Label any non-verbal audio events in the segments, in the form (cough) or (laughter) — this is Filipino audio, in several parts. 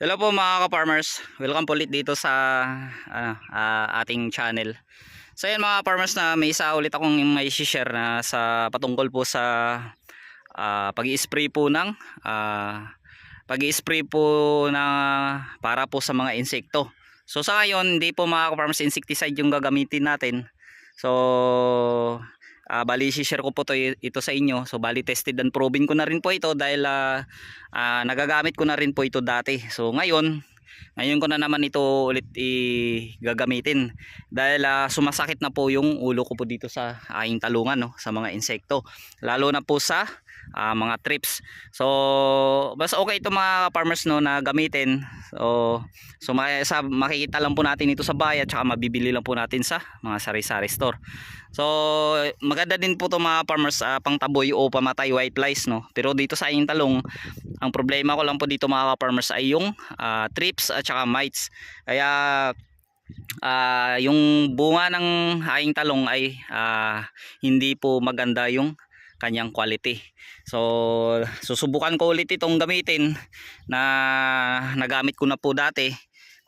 Hello po mga ka-farmers. Welcome po ulit dito sa ano, ah, ating channel. So yan mga farmers na may isa ulit akong may share na sa patungkol po sa ah, pag-i-spray po ng ah, pag-i-spray po na para po sa mga insekto. So sa ngayon hindi po mga ka-farmers insecticide yung gagamitin natin. So ah, bali share ko po to ito sa inyo. So bali tested and proven ko na rin po ito dahil ah, ah, nagagamit ko na rin po ito dati. So ngayon, ngayon ko na naman ito ulit i gagamitin dahil ah, sumasakit na po yung ulo ko po dito sa aking talungan no, sa mga insekto. Lalo na po sa ah, mga trips. So mas okay ito mga farmers no na gamitin. So so sa, makikita lang po natin ito sa bayan at mabibili lang po natin sa mga sari-sari store. So maganda din po to mga farmers ah, pang taboy o pamatay white flies no. Pero dito sa aking talong ang problema ko lang po dito mga farmers ay yung ah, trips at saka mites. Kaya ah, yung bunga ng aking talong ay ah, hindi po maganda yung kanyang quality. So susubukan ko ulit itong gamitin na nagamit ko na po dati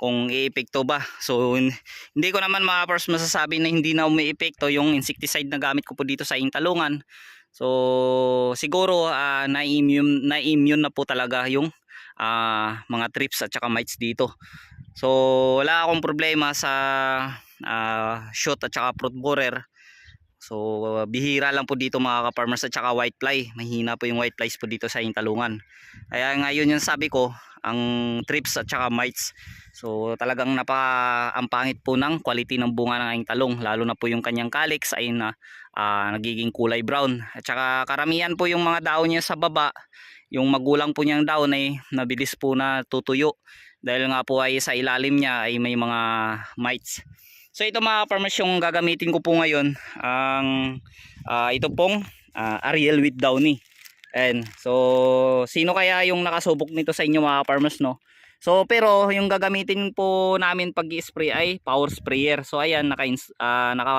kung iepekto ba. So hin- hindi ko naman mga farmers masasabi na hindi na umiepekto yung insecticide na gamit ko po dito sa aking talungan. So siguro ah, na-immune na-immune na po talaga yung ah, mga trips at saka mites dito. So wala akong problema sa ah, shoot at saka fruit borer. So bihira lang po dito mga ka-farmers at saka white fly. Mahina po yung white flies po dito sa aking talungan. Kaya ngayon yung sabi ko, ang trips at saka mites. So talagang napaka ang pangit po ng quality ng bunga ng aking talong lalo na po yung kanyang calyx ay na ah, nagiging kulay brown. At saka karamihan po yung mga daon niya sa baba, yung magulang po niyang daon ay nabilis po na tutuyo dahil nga po ay sa ilalim niya ay may mga mites. So ito mga farmers yung gagamitin ko po ngayon ang ah, ito pong ah, Ariel with Downy. And so sino kaya yung nakasubok nito sa inyo mga farmers no? So pero yung gagamitin po namin pag spray ay power sprayer. So ayan naka ah, naka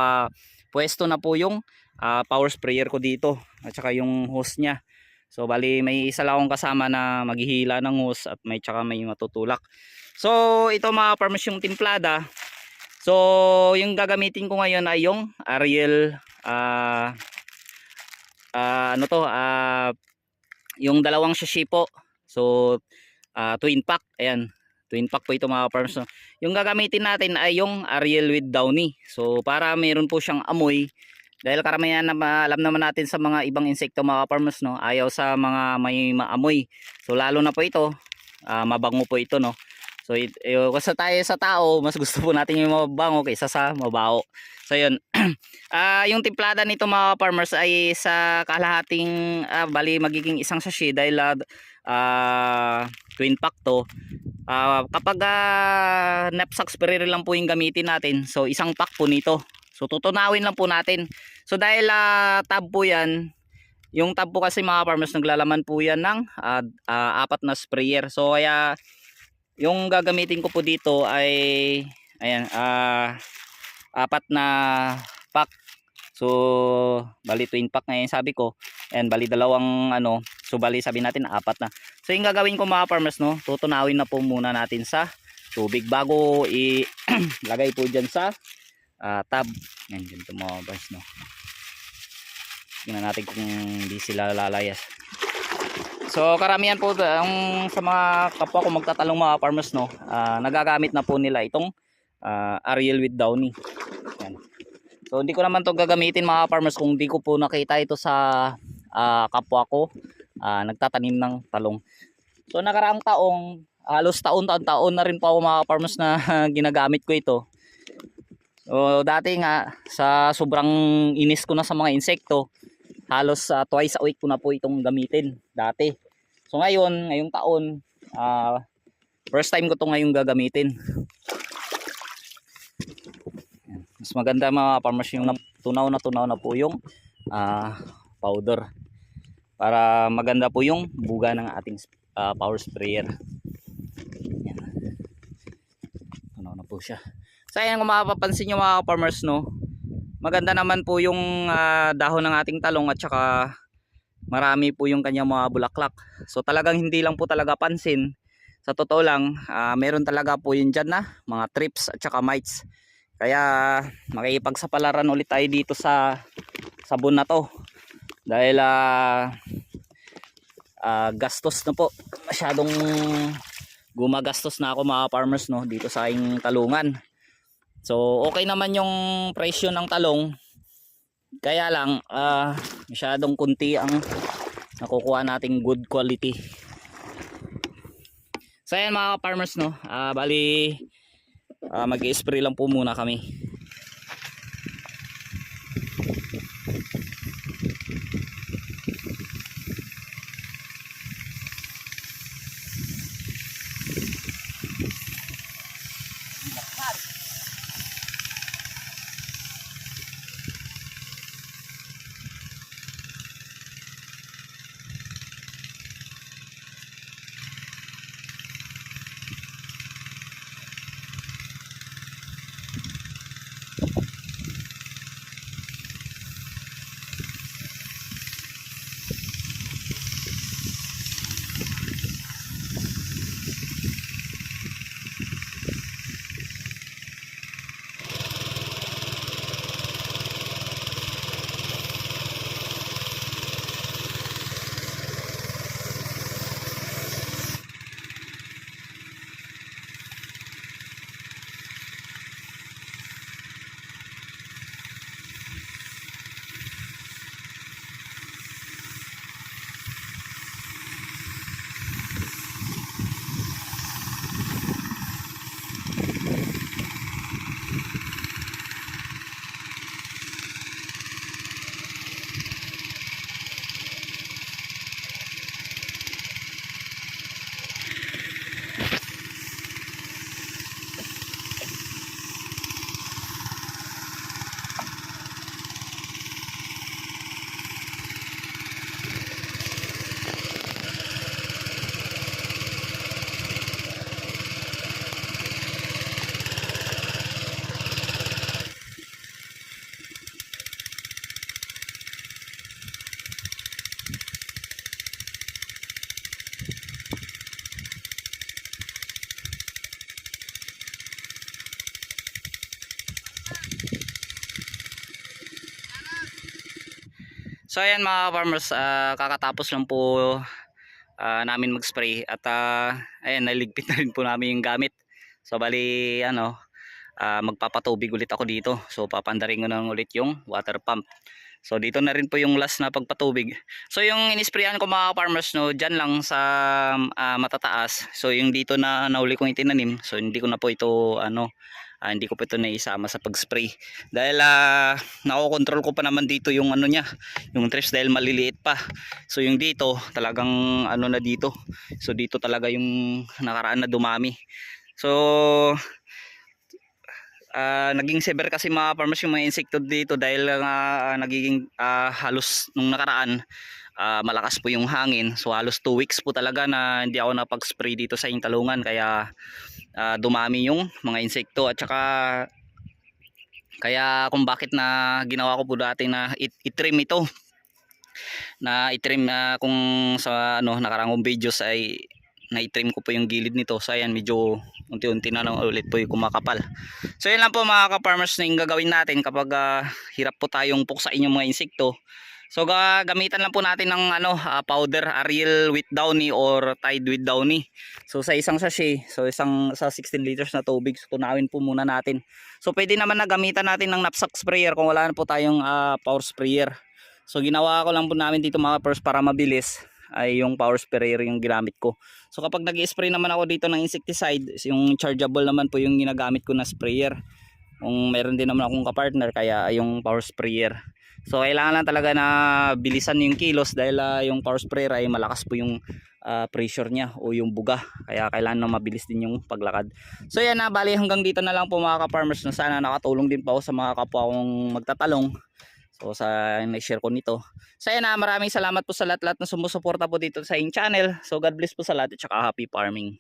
pwesto na po yung ah, power sprayer ko dito at saka yung hose niya. So bali may isa lang akong kasama na maghihila ng hose at may tsaka may matutulak. So ito mga farmers yung timplada. So yung gagamitin ko ngayon ay yung Ariel ah ah, ano to ah yung dalawang po. So ah, twin pack. Ayan. Twin pack po ito mga farmers. no. Yung gagamitin natin ay yung Ariel with Downy. So para mayroon po siyang amoy dahil karamihan na alam naman natin sa mga ibang insekto mga farmers no, ayaw sa mga may maamoy. So lalo na po ito, ah, mabango po ito no. So it, eh, kasi tayo sa tao, mas gusto po natin yung mabango kaysa sa mabaho. So yun. (clears throat) Ah, yung timplada nito mga farmers ay sa kalahating ah, bali magiging isang sachet dahil ah, ah, twin pack to. Ah, kapag uh, knapsack sprayer lang po yung gamitin natin. So isang pack po nito. So tutunawin lang po natin. So dahil ah, tab po yan, yung tab po kasi mga farmers naglalaman po yan ng ah, ah, apat na sprayer. So kaya yung gagamitin ko po dito ay ayan ah apat na pack. So bali twin pack ngayon sabi ko. And bali dalawang ano, so bali sabi natin apat na. So yung gagawin ko mga farmers no, tutunawin na po muna natin sa tubig bago ilagay (clears throat) po diyan sa ah, tab. Yan ganito mga boys no. Tingnan natin kung hindi sila lalayas. So karamihan po ang sa mga kapwa ko magtatalong mga farmers no, ah, nagagamit na po nila itong ah, Ariel with Downy. Yan. So hindi ko naman to gagamitin mga farmers kung hindi ko po nakita ito sa ah, kapwa ko ah, nagtatanim ng talong. So nakaraang taong halos taon-taon na rin po ako mga farmers na (laughs) ginagamit ko ito. So dati nga sa sobrang inis ko na sa mga insekto, halos ah, twice a week ko na po itong gamitin dati. So ngayon, ngayong taon, ah, first time ko to ngayong gagamitin. Mas maganda mga farmers yung tunaw na tunaw na po yung ah, powder para maganda po yung buga ng ating ah, power sprayer yan. tunaw na po siya so ayan kung mapapansin nyo mga farmers no maganda naman po yung ah, dahon ng ating talong at saka marami po yung kanyang mga bulaklak. So talagang hindi lang po talaga pansin. Sa totoo lang ah, meron talaga po yun dyan na mga trips at saka mites. Kaya makipagsapalaran ulit tayo dito sa sabon na to. Dahil ah ah, gastos na po. Masyadong gumagastos na ako mga farmers no dito sa aking talungan so okay naman yung presyo ng talong. Kaya lang ah, masyadong kunti ang nakukuha nating good quality. So ayan mga farmers no, ah, bali ah, mag-spray lang po muna kami. So ayan mga farmers, ah, kakatapos lang po ah, namin mag-spray at ah, ayan naligpit (laughs) na rin po namin yung gamit. So bali ano, ah, magpapatubig ulit ako dito. So papandarin ko na ulit yung water pump. So dito na rin po yung last na pagpatubig. So yung inisprayan ko mga farmers no, diyan lang sa ah, matataas. So yung dito na nauli kong itinanim, so hindi ko na po ito ano ah, hindi ko pa ito naisama sa pag-spray. Dahil uh, nakokontrol ko pa naman dito yung ano niya yung trips dahil maliliit pa. So yung dito talagang ano na dito. So dito talaga yung nakaraan na dumami. So ah, naging severe kasi mga farmers yung mga insekto dito dahil ah, nagiging ah, halos nung nakaraan ah, malakas po yung hangin. So halos 2 weeks po talaga na hindi ako napag-spray dito sa Intalungan. Kaya ah, dumami yung mga insekto at saka kaya kung bakit na ginawa ko po dati na it- itrim ito. Na itrim na kung sa ano nakarangong videos ay na-trim ko po yung gilid nito. So ayan medyo unti-unti na lang ulit po yung kumakapal. So yun lang po mga ka-farmers na yung gagawin natin kapag ah, hirap po tayong puksain yung mga insekto so gagamitan lang po natin ng ano ah, powder Ariel with Downy or Tide with Downy so sa isang sachet so isang sa 16 liters na tubig so tunawin po muna natin so pwede naman na gamitan natin ng knapsack sprayer kung wala na po tayong ah, power sprayer so ginawa ko lang po namin dito mga first para mabilis ay yung power sprayer yung ginamit ko. So kapag nag spray naman ako dito ng insecticide, yung chargeable naman po yung ginagamit ko na sprayer. Kung meron din naman akong kapartner kaya ay yung power sprayer. So kailangan lang talaga na bilisan yung kilos dahil ah, yung power sprayer ay malakas po yung ah, pressure niya o yung buga. Kaya kailangan na mabilis din yung paglakad. So yan na, bali hanggang dito na lang po mga ka-farmers na sana nakatulong din pa ako sa mga kapwa kong magtatalong. So sa na-share ko nito. So yan na, maraming salamat po sa lahat-lahat na sumusuporta po dito sa inyong channel. So God bless po sa lahat at saka happy farming.